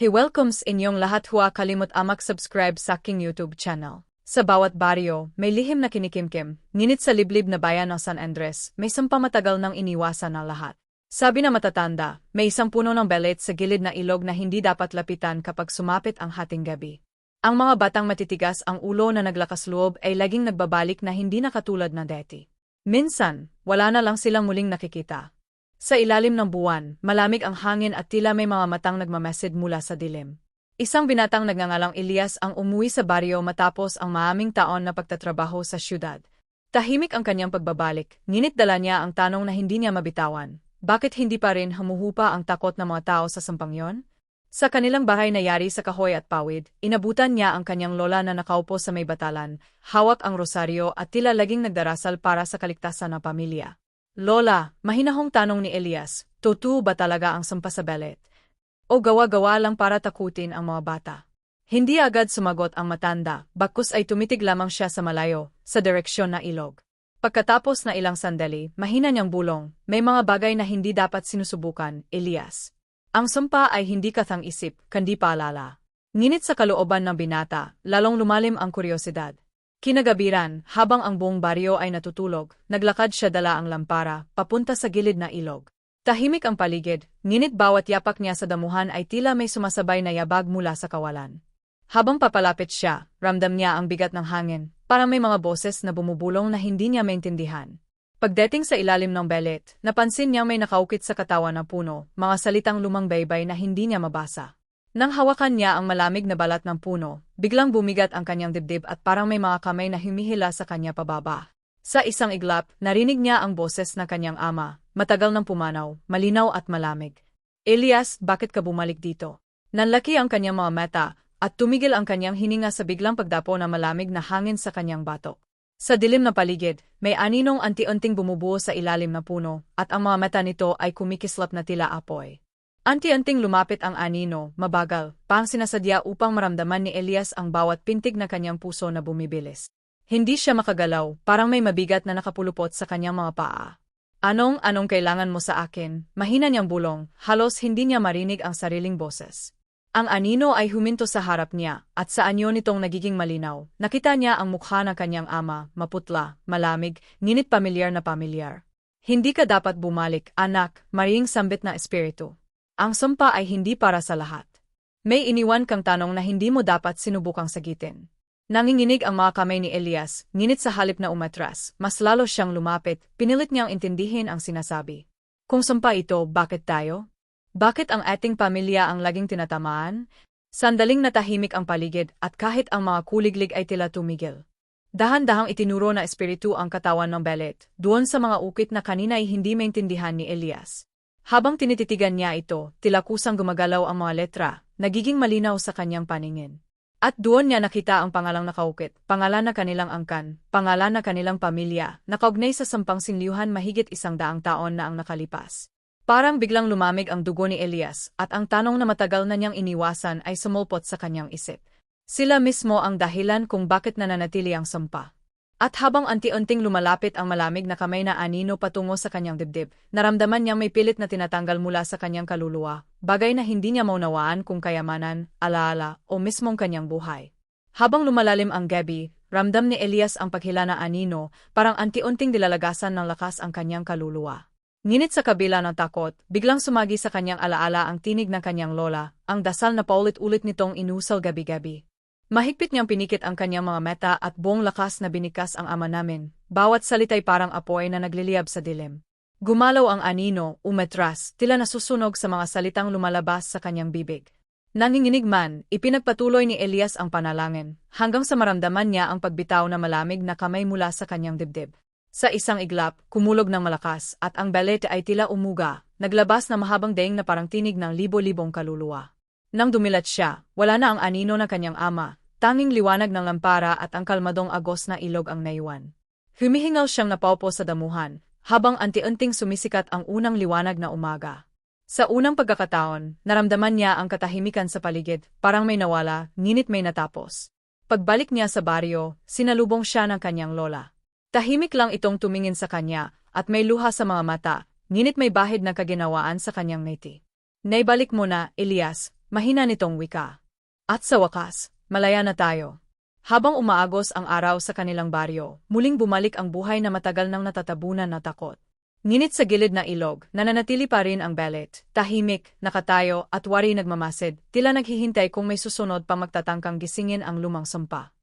He welcomes inyong lahat huwa kalimot amak subscribe sa aking YouTube channel. Sa bawat baryo, may lihim na kinikimkim, nginit sa liblib na bayan ng San Andres, may sampa matagal nang iniwasan ng lahat. Sabi na matatanda, may isang puno ng belet sa gilid na ilog na hindi dapat lapitan kapag sumapit ang hating gabi. Ang mga batang matitigas ang ulo na naglakas loob ay laging nagbabalik na hindi na katulad na deti. Minsan, wala na lang silang muling nakikita. Sa ilalim ng buwan, malamig ang hangin at tila may mga matang nagmamesid mula sa dilim. Isang binatang nagngangalang Elias ang umuwi sa baryo matapos ang maaming taon na pagtatrabaho sa syudad. Tahimik ang kanyang pagbabalik, nginit dala niya ang tanong na hindi niya mabitawan. Bakit hindi pa rin humuhupa ang takot ng mga tao sa sampang yon? Sa kanilang bahay na yari sa kahoy at pawid, inabutan niya ang kanyang lola na nakaupo sa may batalan, hawak ang rosaryo at tila laging nagdarasal para sa kaligtasan ng pamilya. Lola, mahinahong tanong ni Elias, totoo ba talaga ang sampa sa belet? O gawa-gawa lang para takutin ang mga bata? Hindi agad sumagot ang matanda, bakos ay tumitig lamang siya sa malayo, sa direksyon na ilog. Pagkatapos na ilang sandali, mahina niyang bulong, may mga bagay na hindi dapat sinusubukan, Elias. Ang sumpa ay hindi kathang isip, kandi paalala. Nginit sa kalooban ng binata, lalong lumalim ang kuryosidad. Kinagabiran, habang ang buong baryo ay natutulog, naglakad siya dala ang lampara, papunta sa gilid na ilog. Tahimik ang paligid, nginit bawat yapak niya sa damuhan ay tila may sumasabay na yabag mula sa kawalan. Habang papalapit siya, ramdam niya ang bigat ng hangin, parang may mga boses na bumubulong na hindi niya maintindihan. Pagdating sa ilalim ng belet, napansin niyang may nakaukit sa katawan ng puno, mga salitang lumang baybay na hindi niya mabasa. Nang hawakan niya ang malamig na balat ng puno, biglang bumigat ang kanyang dibdib at parang may mga kamay na humihila sa kanya pababa. Sa isang iglap, narinig niya ang boses ng kanyang ama, matagal nang pumanaw, malinaw at malamig. Elias, bakit ka bumalik dito? Nanlaki ang kanyang mga mata, at tumigil ang kanyang hininga sa biglang pagdapo na malamig na hangin sa kanyang batok. Sa dilim na paligid, may aninong anti-unting bumubuo sa ilalim na puno, at ang mga mata nito ay kumikislap na tila apoy. Anti-anting lumapit ang anino, mabagal, pang sinasadya upang maramdaman ni Elias ang bawat pintig na kanyang puso na bumibilis. Hindi siya makagalaw, parang may mabigat na nakapulupot sa kanyang mga paa. Anong, anong kailangan mo sa akin? Mahina niyang bulong, halos hindi niya marinig ang sariling boses. Ang anino ay huminto sa harap niya, at sa anyo nitong nagiging malinaw, nakita niya ang mukha ng kanyang ama, maputla, malamig, nginit pamilyar na pamilyar. Hindi ka dapat bumalik, anak, maring sambit na espiritu. Ang sumpa ay hindi para sa lahat. May iniwan kang tanong na hindi mo dapat sinubukang sagitin. Nanginginig ang mga kamay ni Elias, nginit sa halip na umatras, mas lalo siyang lumapit, pinilit niyang intindihin ang sinasabi. Kung sumpa ito, bakit tayo? Bakit ang ating pamilya ang laging tinatamaan? Sandaling natahimik ang paligid at kahit ang mga kuliglig ay tila tumigil. Dahan-dahang itinuro na espiritu ang katawan ng belet, doon sa mga ukit na kanina ay hindi maintindihan ni Elias. Habang tinititigan niya ito, tila kusang gumagalaw ang mga letra, nagiging malinaw sa kanyang paningin. At doon niya nakita ang pangalang nakaukit, pangalan na kanilang angkan, pangalan na kanilang pamilya, nakaugnay sa sampang sinliuhan mahigit isang daang taon na ang nakalipas. Parang biglang lumamig ang dugo ni Elias, at ang tanong na matagal na niyang iniwasan ay sumulpot sa kanyang isip. Sila mismo ang dahilan kung bakit nananatili ang sampa. At habang anti-unting lumalapit ang malamig na kamay na anino patungo sa kanyang dibdib, naramdaman niyang may pilit na tinatanggal mula sa kanyang kaluluwa, bagay na hindi niya maunawaan kung kayamanan, alaala, o mismong kanyang buhay. Habang lumalalim ang gabi, ramdam ni Elias ang paghila na anino, parang anti-unting dilalagasan ng lakas ang kanyang kaluluwa. Nginit sa kabila ng takot, biglang sumagi sa kanyang alaala ang tinig ng kanyang lola, ang dasal na paulit-ulit nitong inusal gabi-gabi. Mahigpit niyang pinikit ang kanyang mga meta at buong lakas na binikas ang ama namin. Bawat salitay parang apoy na nagliliyab sa dilim. Gumalaw ang anino, umetras, tila nasusunog sa mga salitang lumalabas sa kanyang bibig. Nanginginig man, ipinagpatuloy ni Elias ang panalangin, hanggang sa maramdaman niya ang pagbitaw na malamig na kamay mula sa kanyang dibdib. Sa isang iglap, kumulog ng malakas, at ang balete ay tila umuga, naglabas na mahabang daing na parang tinig ng libo-libong kaluluwa. Nang dumilat siya, wala na ang anino ng kanyang ama, Tanging liwanag ng lampara at ang kalmadong agos na ilog ang naiwan. Humihingal siyang napaupo sa damuhan, habang anti-unting sumisikat ang unang liwanag na umaga. Sa unang pagkakataon, naramdaman niya ang katahimikan sa paligid, parang may nawala, nginit may natapos. Pagbalik niya sa baryo, sinalubong siya ng kanyang lola. Tahimik lang itong tumingin sa kanya, at may luha sa mga mata, nginit may bahid na kaginawaan sa kanyang ngiti. Naibalik mo na, Elias, Mahina nitong wika. At sa wakas, malaya na tayo. Habang umaagos ang araw sa kanilang baryo, muling bumalik ang buhay na matagal nang natatabunan na takot. Ngunit sa gilid ng ilog, nananatili pa rin ang belet, tahimik, nakatayo at wari nagmamasid, tila naghihintay kung may susunod pa magtatangkang gisingin ang lumang sumpa.